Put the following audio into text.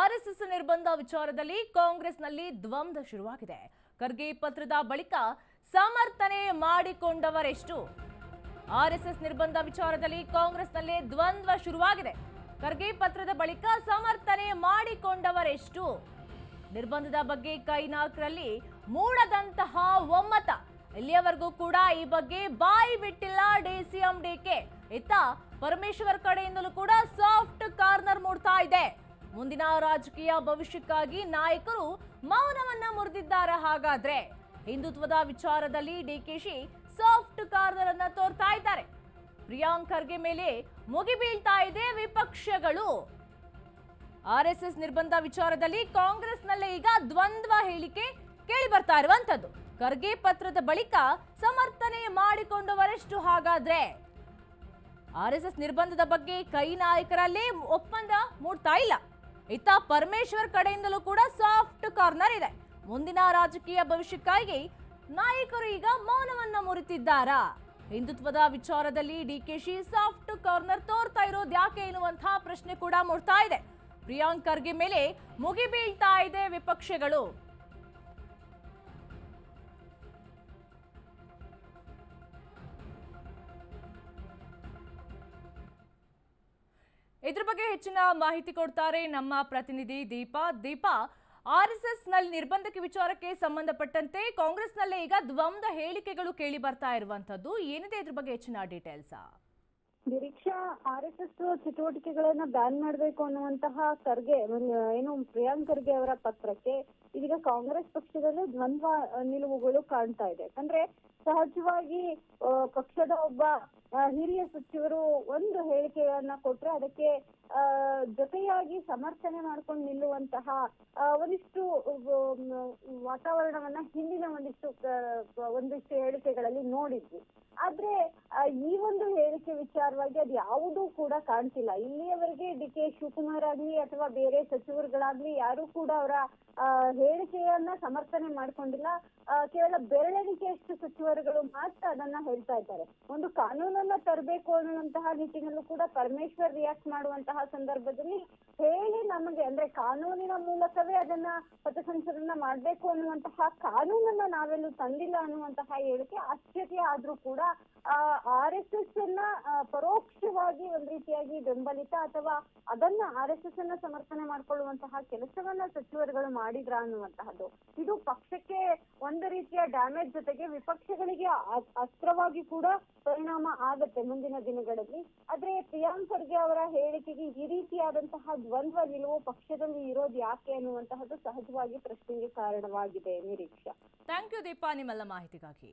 RSS ನಿರ್ಬಂಧ ವಿಚಾರದಲ್ಲಿ ಕಾಂಗ್ರೆಸ್ನಲ್ಲಿ ದ್ವಂದ್ವ ಶುರುವಾಗಿದೆ. ಖರ್ಗೆ ಪತ್ರದ ಬಳಿಕ ಸಮರ್ಥನೆ ಮಾಡಿಕೊಂಡವರೆಷ್ಟು? ಆರ್ಎಸ್ಎಸ್ ನಿರ್ಬಂಧ ವಿಚಾರದಲ್ಲಿ ಕಾಂಗ್ರೆಸ್ನಲ್ಲಿ ದ್ವಂದ್ವ ಶುರುವಾಗಿದೆ. ಖರ್ಗೆ ಪತ್ರದ ಬಳಿಕ ಸಮರ್ಥನೆ ಮಾಡಿಕೊಂಡವರೆಷ್ಟು? ನಿರ್ಬಂಧದ ಬಗ್ಗೆ ಕೈನಾಕರಲ್ಲಿ ಮೂಡದಂತಹ ಒಮ್ಮತ. ಇಲ್ಲಿಯವರೆಗೂ ಕೂಡ ಈ ಬಗ್ಗೆ ಬಾಯಿ ಬಿಟ್ಟಿಲ್ಲ ಡಿಸಿಎಂ ಡಿಕೆ ಇತ್ತ ಪರಮೇಶ್ವರ್ ಕಡೆಯಿಂದಲೂ ಕೂಡ ಸಾಫ್ಟ್ ಕಾರ್ನರ್ ಮೂಡ್ತಾ ಇದೆ. ಮುಂದಿನ ರಾಜಕೀಯ ಭವಿಷ್ಯಕ್ಕಾಗಿ ನಾಯಕರು ಮೌನವನ್ನ ಮುರಿದಿದ್ದಾರೆ ಹಾಗಾದ್ರೆ? ಹಿಂದುತ್ವದ ವಿಚಾರದಲ್ಲಿ ಡಿಕೆಶಿ ಸಾಫ್ಟ್ ಕಾರ್ನರ್ ಅನ್ನ ತೋರ್ತಾ ಇದ್ದಾರೆ. ಪ್ರಿಯಾಂಕ್ ಖರ್ಗೆ ಮೇಲೆ ಮುಗಿಬೀಳ್ತಾ ಇದೆ ವಿಪಕ್ಷಗಳು. ಆರ್ಎಸ್ಎಸ್ ನಿರ್ಬಂಧ ವಿಚಾರದಲ್ಲಿ ಕಾಂಗ್ರೆಸ್ನಲ್ಲೇ ಈಗ ದ್ವಂದ್ವ ಹೇಳಿಕೆ ಕೇಳಿ ಬರ್ತಾ ಇರುವಂತದ್ದು ಖರ್ಗೆ ಪತ್ರದ ಬಳಿಕ ಸಮರ್ಥನೆ ಮಾಡಿಕೊಂಡವರೆಷ್ಟು ಹಾಗಾದ್ರೆ? ಎಸ್ ನಿರ್ಬಂಧದ ಬಗ್ಗೆ ಕೈ ನಾಯಕರಲ್ಲೇ ಒಪ್ಪಂದ ಮೂಡ್ತಾ ಇಲ್ಲ. ಇತ್ತ ಪರಮೇಶ್ವರ್ ಕಡೆಯಿಂದಲೂ ಕೂಡ ಸಾಫ್ಟ್ ಕಾರ್ನರ್ ಇದೆ. ಮುಂದಿನ ರಾಜಕೀಯ ಭವಿಷ್ಯಕ್ಕಾಗಿ ನಾಯಕರು ಈಗ ಮೌನವನ್ನ ಮುರಿತಿದ್ದಾರಾ. ಹಿಂದುತ್ವದ ವಿಚಾರದಲ್ಲಿ D K Shi soft corner ತೋರ್ತಾ ಇರೋದು ಯಾಕೆ ಎನ್ನುವಂತಹ ಪ್ರಶ್ನೆ ಕೂಡ ಮೂಡ್ತಾ ಇದೆ. ಪ್ರಿಯಾಂಕ್ ಖರ್ಗೆ ಮೇಲೆ ಮುಗಿಬೀಳ್ತಾ ಇದೆ ವಿಪಕ್ಷಗಳು. ಇದ್ರ ಬಗ್ಗೆ ಹೆಚ್ಚಿನ ಮಾಹಿತಿ ಕೊಡ್ತಾರೆ ನಮ್ಮ ಪ್ರತಿನಿಧಿ ದೀಪಾ. ದೀಪಾ, ಆರ್ ಎಸ್ ಎಸ್ನಲ್ಲಿ ನಿರ್ಬಂಧಕ್ಕೆ ವಿಚಾರಕ್ಕೆ ಸಂಬಂಧಪಟ್ಟಂತೆ ಕಾಂಗ್ರೆಸ್ನಲ್ಲೇ ಈಗ ದ್ವಂದ್ವ ಹೇಳಿಕೆಗಳು ಕೇಳಿ ಬರ್ತಾ ಇರುವಂತದ್ದು ಏನಿದೆ ಇದ್ರ ಬಗ್ಗೆ ಹೆಚ್ಚಿನ details? Nireeksha, R S S ಚಟುವಟಿಕೆಗಳನ್ನ ಬ್ಯಾನ್ ಮಾಡಬೇಕು ಅನ್ನುವಂತಹ ಖರ್ಗೆ ಏನು ಪ್ರಿಯಾಂಕ್ ಖರ್ಗೆ ಅವರ ಪತ್ರಕ್ಕೆ ಇದೀಗ ಕಾಂಗ್ರೆಸ್ ಪಕ್ಷದಲ್ಲಿ ದ್ವಂದ್ವ ನಿಲುವುಗಳು ಕಾಣ್ತಾ ಇದೆ. ಯಾಕಂದ್ರೆ ಸಹಜವಾಗಿ ಪಕ್ಷದ ಒಬ್ಬ ಹಿರಿಯ ಸಚಿವರು ಒಂದು ಹೇಳಿಕೆಯನ್ನ ಕೊಟ್ರೆ ಅದಕ್ಕೆ ಜೊತೆಯಾಗಿ ಸಮರ್ಥನೆ ಮಾಡ್ಕೊಂಡು ನಿಲ್ಲುವಂತಹ ಒಂದಿಷ್ಟು ವಾತಾವರಣವನ್ನ ಹಿಂದಿನ ಒಂದಿಷ್ಟು ಒಂದಿಷ್ಟು ಹೇಳಿಕೆಗಳಲ್ಲಿ ನೋಡಿದ್ವಿ. ಆದ್ರೆ ಈ ಒಂದು ಹೇಳಿಕೆ ವಿಚಾರವಾಗಿ ಅದು ಯಾವುದೂ ಕೂಡ ಕಾಣ್ತಿಲ್ಲ. ಇಲ್ಲಿಯವರೆಗೆ ಡಿ ಕೆ ಶಿವಕುಮಾರ್ ಆಗ್ಲಿ ಅಥವಾ ಬೇರೆ ಸಚಿವರುಗಳಾಗ್ಲಿ ಯಾರು ಕೂಡ ಅವರ ಹೇಳಿಕೆಯನ್ನ ಸಮರ್ಥನೆ ಮಾಡ್ಕೊಂಡಿಲ್ಲ. ಕೇವಲ ಬೆರಳೆಣಿಕೆಯಷ್ಟು ಸಚಿವರುಗಳು ಮಾತ್ರ ಅದನ್ನ ಹೇಳ್ತಾ ಇದ್ದಾರೆ. ಒಂದು ಕಾನೂನನ್ನ ತರಬೇಕು ಅನ್ನುವಂತಹ ನಿಟ್ಟಿನಲ್ಲೂ ಕೂಡ ಪರಮೇಶ್ವರ್ ರಿಯಾಕ್ಟ್ ಮಾಡುವಂತಹ ಸಂದರ್ಭದಲ್ಲಿ ಹೇಳಿ ನಮಗೆ ಅಂದ್ರೆ ಕಾನೂನಿನ ಮೂಲಕವೇ ಅದನ್ನ ಪಥಸಂಚಲನ ಮಾಡ್ಬೇಕು ಅನ್ನುವಂತಹ ಕಾನೂನನ್ನ ನಾವೆಲ್ಲೂ ತಂದಿಲ್ಲ ಅನ್ನುವಂತಹ ಹೇಳಿಕೆ ಆಶ್ಚರ್ಯ ಆದ್ರೂ ಕೂಡ ಆರ್ ಎಸ್ ಎಸ್ ಅನ್ನ ಪರೋಕ್ಷವಾಗಿ ಒಂದ್ ರೀತಿಯಾಗಿ ಬೆಂಬಲಿತ ಅಥವಾ ಅದನ್ನ ಆರ್ ಎಸ್ ಎಸ್ ಅನ್ನ ಸಮರ್ಥನೆ ಮಾಡ್ಕೊಳ್ಳುವಂತಹ ಕೆಲಸವನ್ನ ಸಚಿವರುಗಳು ಮಾಡಿದ್ರ ಅನ್ನುವಂತಹದ್ದು. ಇದು ಪಕ್ಷಕ್ಕೆ ಒಂದು ರೀತಿಯ ಡ್ಯಾಮೇಜ್ ಜೊತೆಗೆ ವಿಪಕ್ಷಗಳಿಗೆ ಅಸ್ತ್ರವಾಗಿ ಕೂಡ ಪರಿಣಾಮ ಆಗತ್ತೆ ಮುಂದಿನ ದಿನಗಳಲ್ಲಿ. ಆದ್ರೆ ಪ್ರಿಯಾಂಕ್ ಖರ್ಗೆ ಅವರ ಹೇಳಿಕೆಗೆ ಈ ರೀತಿಯಾದಂತಹ ದ್ವಂದ್ವ ನಿಲುವು ಪಕ್ಷದಲ್ಲಿ ಇರೋದು ಯಾಕೆ ಅನ್ನುವಂತಹದ್ದು ಸಹಜವಾಗಿ ಪ್ರಶ್ನೆಗೆ ಕಾರಣವಾಗಿದೆ ನಿರೀಕ್ಷಾ. ಥ್ಯಾಂಕ್ ಯು ದೀಪಾ, ನಿಮ್ಮೆಲ್ಲ ಮಾಹಿತಿಗಾಗಿ.